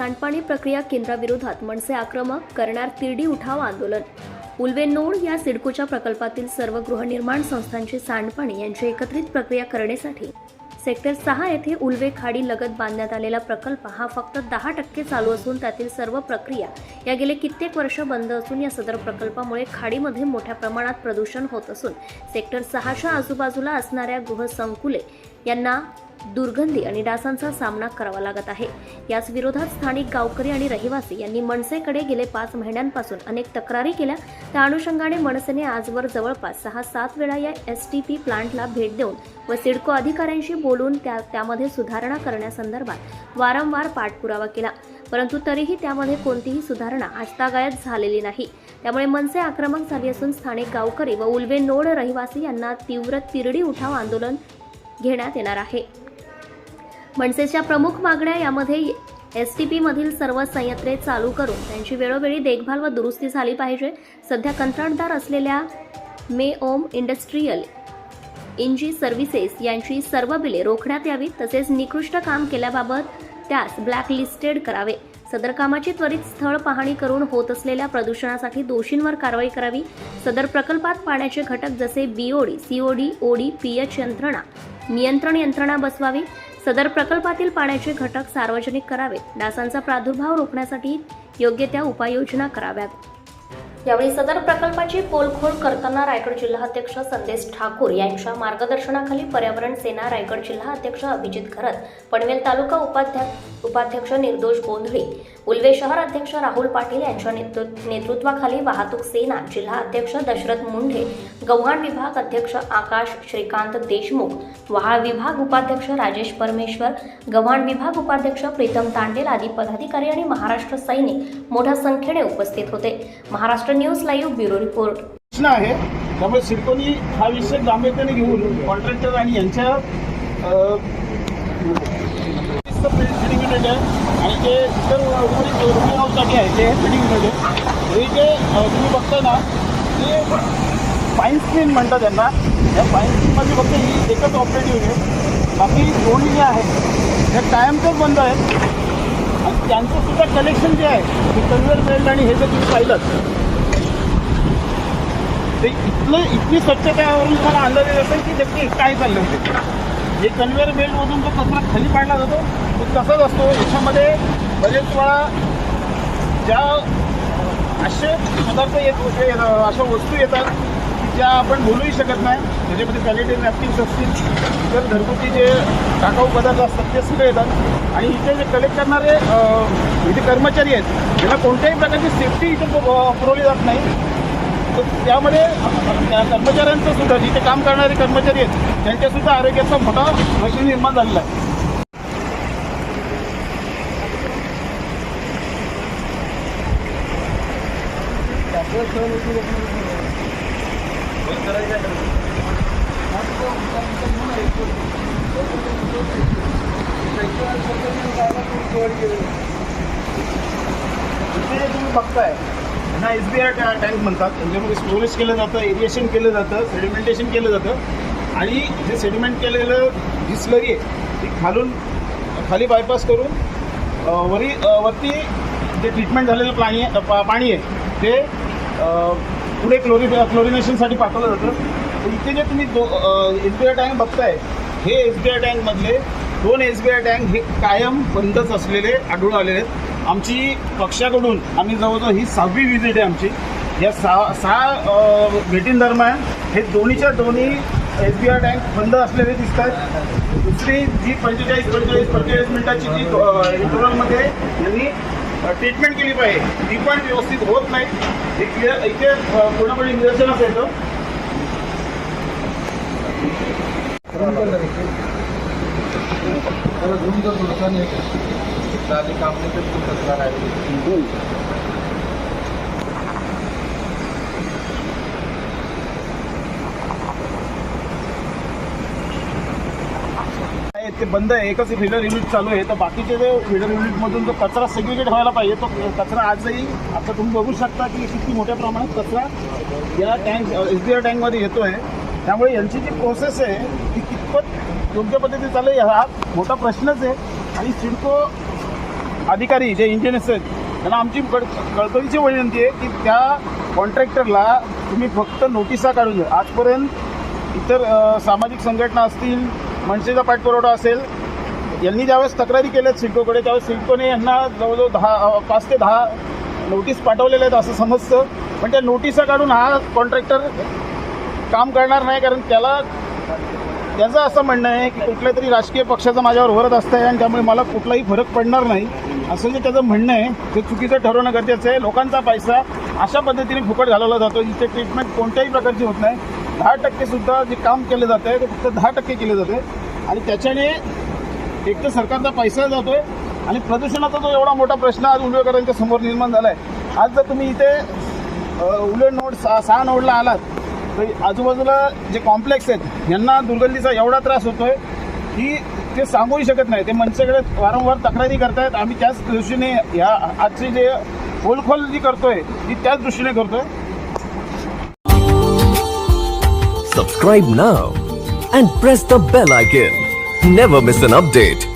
सांडपाणी प्रक्रिया केंद्राविरोधात मनसे आक्रमक करणार तिरडी उठाव आंदोलन. उल्वे नोड या सिडकोच्या प्रकल्पातील सर्व गृहनिर्माण संस्थांची सांडपाणी यांची एकत्रित प्रक्रिया करण्यासाठी सेक्टर सहा येथे उल्वे खाडी लगत बांधण्यात आलेला प्रकल्प हा फक्त दहा टक्के चालू असून त्यातील सर्व प्रक्रिया या गेले कित्येक वर्ष बंद असून या सदर प्रकल्पामुळे खाडीमध्ये मोठ्या प्रमाणात प्रदूषण होत असून सेक्टर सहाच्या आजूबाजूला असणाऱ्या गृहसंकुले यांना दुर्गंधी आणि डासांचा सामना करावा लागत आहे. याच विरोधात स्थानिक गावकरी आणि रहिवासी यांनी मनसेकडे गेले पाच महिन्यांपासून अनेक तक्रारी केल्या. त्या अनुषंगाने मनसेने आजवर जवळपास सहा सात वेळा या एस टी पी प्लांटला भेट देऊन व सिडको अधिकाऱ्यांशी बोलून त्या त्यामध्ये सुधारणा करण्यासंदर्भात वारंवार पाठपुरावा केला. परंतु तरीही त्यामध्ये कोणतीही सुधारणा आजतागायत झालेली नाही. त्यामुळे मनसे आक्रमक झाली असून स्थानिक गावकरी व उलवे नोड रहिवासी यांना तीव्र तिरडी उठाव आंदोलन घेण्यात येणार आहे. मनसेच्या प्रमुख मागण्या यामध्ये एस टी पीमधील सर्व संयंत्रे चालू करून त्यांची वेळोवेळी देखभाल व दुरुस्ती झाली पाहिजे. सध्या कंत्राटदार असलेल्या मे ओम इंडस्ट्रीयल इंजी सर्व्हिसेस यांची सर्व बिले रोखण्यात यावी तसेच निकृष्ट काम केल्याबाबत त्यास ब्लॅकलिस्टेड करावे. सदर कामाची त्वरित स्थळ पाहणी करून होत असलेल्या प्रदूषणासाठी दोषींवर कारवाई करावी. सदर प्रकल्पात पाण्याचे घटक जसे बीओडी सीओडी ओडी पीएच यंत्रणा नियंत्रण यंत्रणा बसवावी. सदर प्रकल्पातील पाण्याचे घटक सार्वजनिक करावेत. डासांचा प्रादुर्भाव रोखण्यासाठी योग्य त्या उपाययोजना कराव्यात. यावेळी सदर प्रकल्पाची पोलखोल करताना रायगड जिल्हाध्यक्ष संदेश ठाकूर यांच्या मार्गदर्शनाखाली पर्यावरण सेना रायगड जिल्हा अध्यक्ष अभिजित खरत पनवेल तालुका उपाध्यक्ष उपाध्यक्ष निर्दोष गोंधळी उल्वे शहर अध्यक्ष राहुल पाटील यांच्या नेतृ- नेतृत्वाखाली वाहतूक सेना जिल्हा अध्यक्ष दशरथ मुंढे गव्हाण विभाग अध्यक्ष आकाश श्रीकांत देशमुख वहाळ विभाग उपाध्यक्ष राजेश परमेश्वर गव्हाण विभाग उपाध्यक्ष प्रीतम तांडेल आदी पदाधिकारी आणि महाराष्ट्र सैनिक मोठ्या संख्येने उपस्थित होते. Maharashtra news live bureau report. आहे त्यामुळे सिडकोनी हा विषय गांभीर्याने घेऊन कॉन्ट्रॅक्टर आणि यांच्या युनिट आहे आणि जे इतर रुग्ण हाऊससाठी आहे ते फिटिंग युनिट आहे हे जे तुम्ही बघताय ना ते पाईन स्क्रीन म्हणतात त्यांना. या पाईन स्क्रीनमध्ये फक्त ही एकच ऑपरेटिव्ह आहे. बाकी दोन्ही जे आहेत हे कायमचंच बंद आहेत. आणि त्यांचं सुद्धा कलेक्शन जे आहे ते कन्व्हेअर बेल्ट आणि हे जर तुम्ही पाहिलं ते इथलं इतकी स्वच्छता यावरून तुम्हाला अंदाज येत असेल की नक्की काय चाललं ते. हे कन्व्हेअर बेल्टमधून जो कचरा खाली पाडला जातो तो तसाच असतो. याच्यामध्ये बरेच वेळा ज्या असे पदार्थ येत अशा वस्तू येतात की ज्या आपण बोलूही शकत नाही. त्याच्यामध्ये क्वालिटी नॅपकिन्स असतील तर घरगुती जे टाकाऊ पदार्थ असतात ते सगळे येतात. आणि इथे जे कलेक्ट करणारे इथे कर्मचारी आहेत ज्यांना कोणत्याही प्रकारची सेफ्टी इथे पुरवली जात नाही. त्यामध्ये त्या कर्मचाऱ्यांचं सुद्धा जिथे काम करणारे कर्मचारी आहेत त्यांच्या सुद्धा आरोग्याचा मोठा प्रश्न निर्माण झालेला आहे. तुम्ही बघताय ना एस बी आय टँक म्हणतात. त्यांच्यामध्ये स्टोरेज केलं जातं एरिएशन केलं जातं सेडिमेंटेशन केलं जातं. आणि जे सेडिमेंट केलेलं जी स्लरी आहे ती खालून खाली बायपास करून वरी वरती जे ट्रीटमेंट झालेलं पाणी आहे पाणी आहे ते पुढे क्लोरि क्लोरिनेशनसाठी पाठवलं जातं. इथे जे तुम्ही दो एस बी आय टँक बघताय हे एस बी आय टँकमधले दोन एस बी आय टँक हे कायम बंदच असलेले आढळून आलेले आहेत. आमची पक्षाकडून आम्ही जवळजवळ ही सहावी व्हिजिट आहे आमची या सहा सहा भेटींदरम्यान हे दोन्हीच्या दोन्ही एस बी आय टँक बंद असलेले दिसत आहेत दुसरी जी पंचेचाळीस पंचेचाळीस पंचेचाळीस मिनिटाची जी इंटरव्हलमध्ये यांनी ट्रीटमेंट केली पाहिजे ती पण व्यवस्थित होत नाही हे क्लिअर इथे अ, पूर्णपणे निदर्शनास येतं आहे ते बंद आहे. एकच फिडर युनिट चालू आहे. तर बाकीचे जे फिडर युनिटमधून जो कचरा सेग्रिगेट व्हायला पाहिजे तो कचरा आजही आता तुम्ही बघू शकता की किती मोठ्या प्रमाणात कचरा या टँक एस बी आय टँकमध्ये येतो आहे त्यामुळे यांची जी प्रोसेस आहे ती कितपत योग्य पद्धतीने चालू आहे हा मोठा प्रश्नच आहे. आणि सिडको अधिकारी जे इंजिनियर्स आहेत त्यांना आमची कळ कळकळीची विनंती आहे की त्या कॉन्ट्रॅक्टरला तुम्ही फक्त नोटिसा काढून द्या. आजपर्यंत इतर सामाजिक संघटना असतील मनसेचा पाठपुरवठा असेल यांनी ज्यावेळेस तक्रारी केल्यात सिडकोकडे त्यावेळेस सिडकोने यांना जवळजवळ दहा पाच ते दहा नोटीस पाठवलेल्या आहेत असं समजतं. पण त्या नोटिसा काढून हा कॉन्ट्रॅक्टर काम करणार नाही कारण त्याला त्याचं असं म्हणणं आहे की कुठल्या तरी राजकीय पक्षाचं माझ्यावर वरत असतं आहे आणि त्यामुळे मला कुठलाही फरक पडणार नाही. असं जे त्याचं म्हणणं आहे ते चुकीचं ठरवणं गरजेचं आहे. लोकांचा पैसा अशा पद्धतीने फुकट घालवला जातो. इथे ट्रीटमेंट कोणत्याही प्रकारची होत नाही. दहा टक्केसुद्धा जे काम केलं जातं आहे ते फक्त दहा टक्के केले जाते. आणि त्याच्याने एक तर सरकारचा पैसा जातोय आणि प्रदूषणाचा जो एवढा मोठा प्रश्न आज उलवेकरांच्या समोर निर्माण झाला आहे आज जर तुम्ही इथे उलवे नोड सहा सहा नोडला आलात तर आजूबाजूला जे कॉम्प्लेक्स आहेत यांना दुर्गंधीचा एवढा त्रास होतोय की ते सांगूही शकत नाही. ते मनसेकडे वारंवार तक्रारी करतायत. आम्ही त्याच दृष्टीने ह्या आजची जे खोलखोल जी करतोय ती त्याच दृष्टीने करतोय. Subscribe now and press the bell icon never miss an update